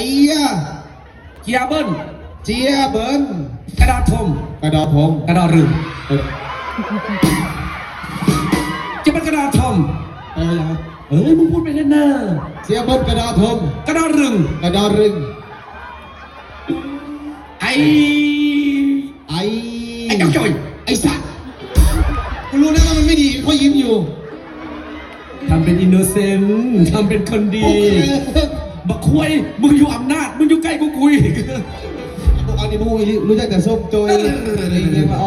อ้ยะเกียร์เบิ้ลเจียเบิ้ลกระดาษทมกระดอผมกระดาษรึงเออจะเป็นกระดาษทมเออยังไงเอ้ยมึงพูดไปเล่นนะเจียเบิ้ลกระดอผมกระดาษรึงกระดอรึงไอ้ไอ้ไอ้เจ้าจ่อยไอ้สัตว์กูรู้แล้วว่ามันไม่ดีเขายิ้มอยู่ทำเป็นอินโนเซนต์ทำเป็นคนดี บักควยมึงอยู่อำนาจ มึงอยู่ใกล้กูกุย พวกอันนี้พวกนี้รู้จักแต่ส้มโจยอะไรอย่างเงี้ยละ